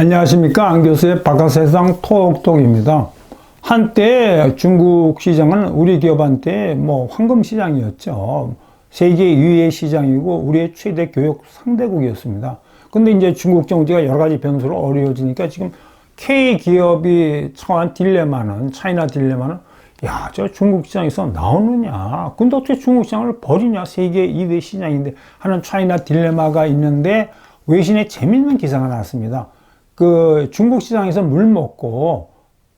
안녕하십니까. 안교수의 바깥세상 톡톡입니다. 한때 중국 시장은 우리 기업한테 뭐 황금 시장이었죠. 세계 유해 시장이고 우리의 최대 교육 상대국이었습니다. 근데 이제 중국 정치가 여러 가지 변수로 어려워지니까 지금 K 기업이 처한 딜레마는 차이나 딜레마는 야, 저 중국 시장에서 나오느냐? 근데 어떻게 중국 시장을 버리냐? 세계 2대 시장인데 하는 차이나 딜레마가 있는데 외신에 재밌는 기사가 나왔습니다. 그 중국 시장에서 물 먹고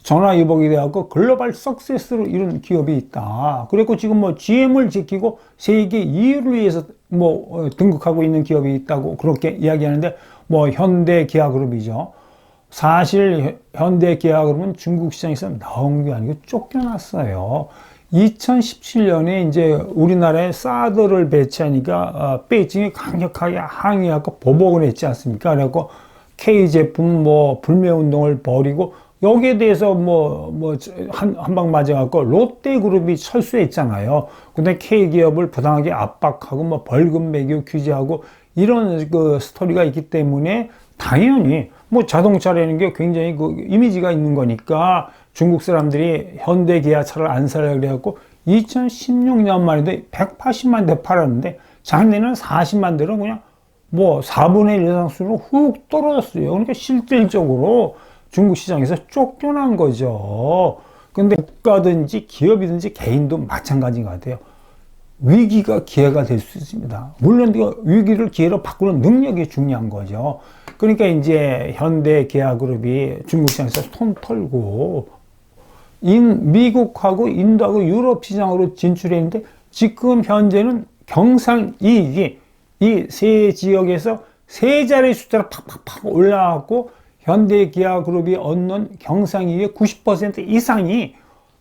전화위복이 되었고 글로벌 석세스로 이룬 기업이 있다. 그리고 지금 뭐 GM을 지키고 세계 2위를 위해서 뭐 어, 등극하고 있는 기업이 있다고 그렇게 이야기하는데 뭐 현대 기아그룹이죠. 사실 현대 기아그룹은 중국 시장에서 나온 게 아니고 쫓겨났어요. 2017년에 이제 우리나라에 사드를 배치하니까 어, 베이징이 강력하게 항의하고 보복을 했지 않습니까? 그래갖고 K 제품 뭐 불매 운동을 벌이고 여기에 대해서 뭐 뭐 한 한 방 맞아 갖고 롯데그룹이 철수했잖아요. 근데 K 기업을 부당하게 압박하고 뭐 벌금 매겨 규제하고 이런 그 스토리가 있기 때문에 당연히 뭐 자동차라는 게 굉장히 그 이미지가 있는 거니까 중국 사람들이 현대 기아차를 안 사려 그래갖고 2016년 말에도 180만 대 팔았는데 작년에는 40만 대로 그냥 뭐 4분의 1 이상 수로 훅 떨어졌어요. 그러니까 실질적으로 중국 시장에서 쫓겨난 거죠. 근데 국가든지 기업이든지 개인도 마찬가지인 것 같아요. 위기가 기회가 될 수 있습니다. 물론 위기를 기회로 바꾸는 능력이 중요한 거죠. 그러니까 이제 현대 기아그룹이 중국 시장에서 손 털고 인, 미국하고 인도하고 유럽 시장으로 진출했는데 지금 현재는 경상 이익이 이 세 지역에서 세 자리 숫자로 팍팍팍 올라왔고 현대 기아그룹이 얻는 경상이익의 90% 이상이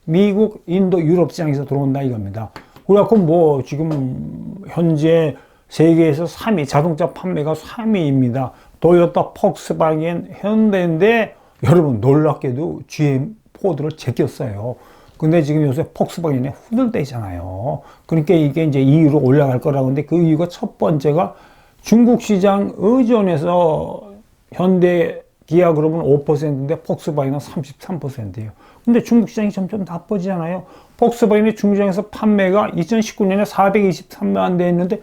미국, 인도, 유럽 시장에서 들어온다 이겁니다. 그래갖고 뭐 지금 현재 세계에서 3위 자동차 판매가 3위입니다. 도요타, 폭스바겐, 현대인데 여러분 놀랍게도 GM, 포드를 제꼈어요. 근데 지금 요새 폭스바겐이 후들대잖아요. 그러니까 이게 이제 2위로 올라갈 거라고 하는데 그 이유가 첫 번째가 중국 시장 의존에서 현대 기아 그룹은 5%인데 폭스바겐은 33%예요. 근데 중국 시장이 점점 나빠지잖아요. 폭스바겐이 중국 시장에서 판매가 2019년에 423만 대 했는데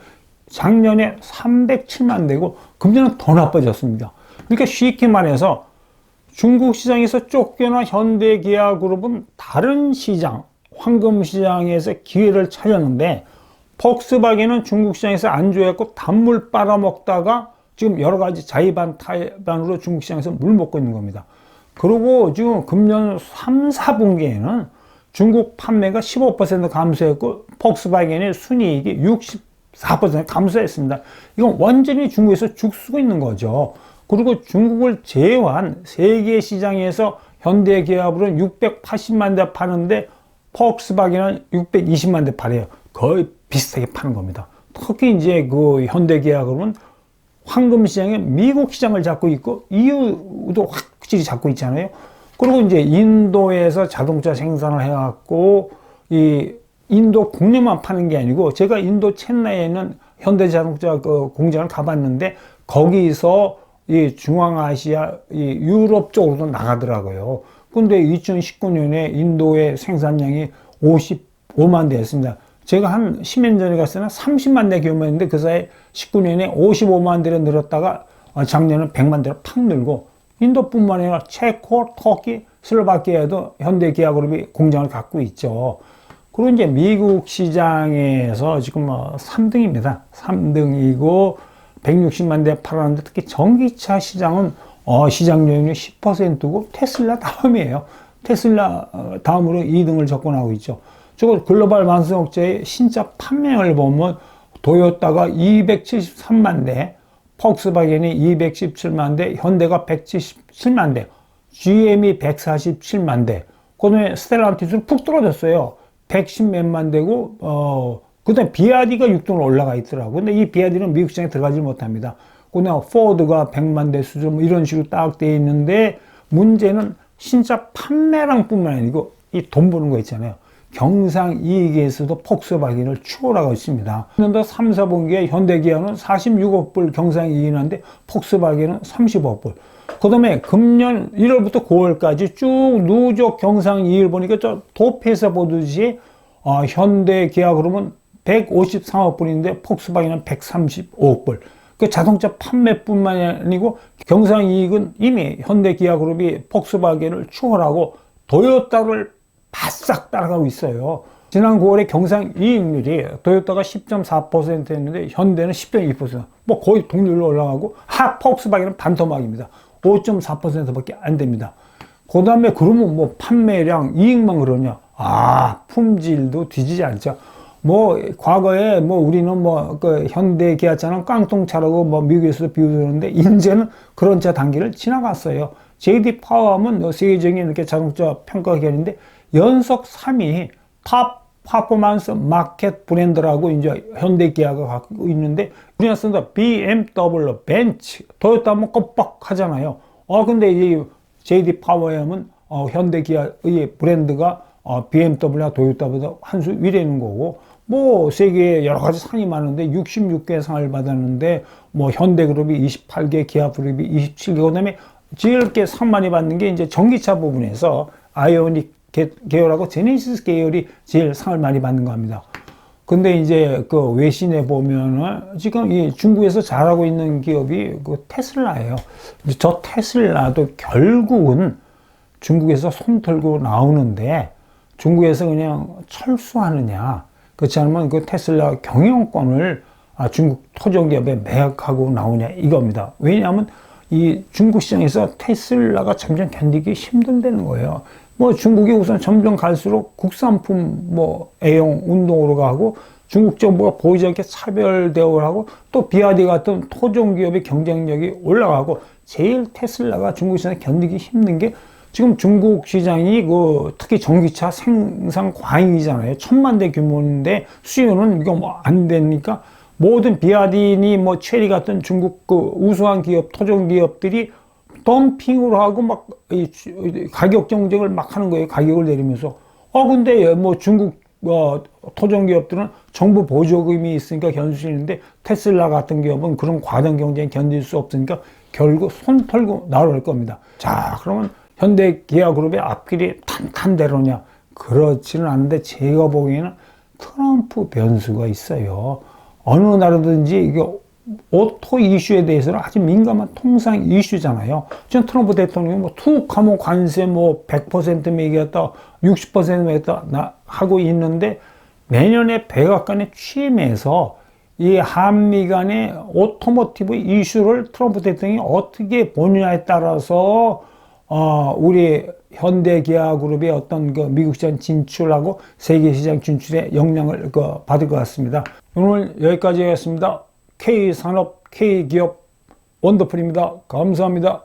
작년에 307만 대고 금년은 더 나빠졌습니다. 그러니까 쉽게 말해서 중국 시장에서 쫓겨난 현대기아그룹은 다른 시장, 황금 시장에서 기회를 찾았는데 폭스바겐은 중국 시장에서 안 좋아했고 단물 빨아먹다가 지금 여러 가지 자의반 타의반으로 중국 시장에서 물 먹고 있는 겁니다. 그리고 지금 금년 3, 4분기에는 중국 판매가 15% 감소했고 폭스바겐의 순이익이 64% 감소했습니다. 이건 완전히 중국에서 죽쓰고 있는 거죠. 그리고 중국을 제외한 세계 시장에서 현대 기업으로는 680만 대 파는데 폭스바겐은 620만 대 팔아요. 거의 비슷하게 파는 겁니다. 특히 이제 그 현대 기업은 황금 시장에 미국 시장을 잡고 있고 EU도 확실히 잡고 있잖아요. 그리고 이제 인도에서 자동차 생산을 해갖고 이 인도 국내만 파는 게 아니고 제가 인도 첸나이에 있는 현대 자동차 그 공장을 가봤는데 거기서 이 중앙아시아, 이 유럽 쪽으로도 나가더라고요. 근데 2019년에 인도의 생산량이 55만 대였습니다. 제가 한 10년 전에 갔을 때는 30만 대 규모였는데 그 사이 19년에 55만 대로 늘었다가 작년은 100만 대로 팍 늘고 인도뿐만 아니라 체코, 터키, 슬로바키아에도 현대기아그룹이 공장을 갖고 있죠. 그리고 이제 미국 시장에서 지금 뭐 3등입니다. 3등이고 160만 대 팔았는데 특히 전기차 시장은 어, 시장률이 10%고 테슬라 다음이에요. 테슬라 어, 다음으로 2등을 접근하고 있죠. 저거 글로벌 완성업체의 신차 판매를 보면 도요타가 273만 대, 폭스바겐이 217만 대, 현대가 177만 대, GM이 147만 대, 그다음에 스텔란티스는 푹 떨어졌어요. 110 몇만 대고 어 그다음에 비아디가 6등으로 올라가 있더라고. 근데 이 비아디는 미국 시장에 들어가지 못합니다. 그다음 포드가 100만 대 수준 뭐 이런 식으로 딱 돼 있는데 문제는 신차 판매량뿐만 아니고 이 돈 버는 거 있잖아요. 경상 이익에서도 폭스바겐을 추월하고 있습니다. 년도 3, 4분기에 현대기아는 46억 불 경상 이익이 나는데 폭스바겐은 30억 불. 그 다음에 금년 1월부터 9월까지 쭉 누적 경상 이익을 보니까 저 도표에서 보듯이 어, 현대기아 그러면 153억 불인데 폭스바겐은 135억 불. 그 자동차 판매뿐만이 아니고 경상 이익은 이미 현대기아그룹이 폭스바겐을 추월하고 도요타를 바싹 따라가고 있어요. 지난 9월에 경상 이익률이 도요타가 10.4%였는데 현대는 10.2%. 뭐 거의 동률로 올라가고 하 폭스바겐은 반토막입니다. 5.4%밖에 안 됩니다. 그 다음에 그러면 뭐 판매량 이익만 그러냐? 아 품질도 뒤지지 않죠. 뭐 과거에 뭐 우리는 뭐 그 현대 기아차는 깡통차라고 뭐 미국에서도 비유하는데 이제는 그런 차 단계를 지나갔어요. JD 파워하면 세계적인 이렇게 자동차 평가 기관인데 연속 3위 탑 퍼포먼스 마켓 브랜드라고 이제 현대 기아가 갖고 있는데 우리나라에서 BMW, 벤츠, 토요타 뭐 껌뻑 하잖아요. 어 근데 이 JD 파워하면 어, 현대 기아의 브랜드가 어, BMW나 토요타보다 한 수 위라는 거고 뭐 세계에 여러 가지 상이 많은데 66개 상을 받았는데 뭐 현대그룹이 28개, 기아그룹이 27개 그다음에 제일 상 많이 받는 게 이제 전기차 부분에서 아이오닉 계- 계열하고 제네시스 계열이 제일 상을 많이 받는 겁니다. 근데 이제 그 외신에 보면은 지금 이 중국에서 잘하고 있는 기업이 그 테슬라예요. 저 테슬라도 결국은 중국에서 손 털고 나오는데 중국에서 그냥 철수하느냐 그렇지 않으면 그 테슬라 경영권을 아, 중국 토종기업에 매각하고 나오냐 이겁니다. 왜냐하면 이 중국 시장에서 테슬라가 점점 견디기 힘들다는 거예요. 뭐 중국이 우선 점점 갈수록 국산품 뭐 A형 운동으로 가고 중국 정부가 보이지 않게 차별 대우를 하고 또 비아디 같은 토종 기업의 경쟁력이 올라가고 제일 테슬라가 중국 시장에 견디기 힘든 게 지금 중국 시장이 그 특히 전기차 생산 과잉이잖아요. 천만 대 규모인데 수요는 이거 뭐 안 되니까 모든 비아디니 뭐 체리 같은 중국 그 우수한 기업, 토종 기업들이 덤핑으로 하고 막이 가격 경쟁을 막 하는 거예요. 가격을 내리면서. 어 근데 뭐 중국 어, 토종 기업들은 정부 보조금이 있으니까 견딜 수 있는데 테슬라 같은 기업은 그런 과당 경쟁 견딜 수 없으니까 결국 손 털고 나올 겁니다. 자, 그러면 현대 기아 그룹의 앞길이 탄탄대로냐? 그렇지는 않은데 제가 보기에는 트럼프 변수가 있어요. 어느 나라든지 이게 오토 이슈에 대해서는 아주 민감한 통상 이슈잖아요. 지금 트럼프 대통령이 뭐 투카모 관세 뭐 100% 매기겠다, 60% 매기겠다 나- 하고 있는데 내년에 백악관의 취임에서 이 한미 간의 오토모티브 이슈를 트럼프 대통령이 어떻게 보느냐에 따라서 어, 우리 현대기아그룹의 어떤 그 미국 시장 진출하고 세계 시장 진출에 영향을 그 받을 것 같습니다. 오늘 여기까지 하겠습니다. K산업, K기업 원더풀입니다. 감사합니다.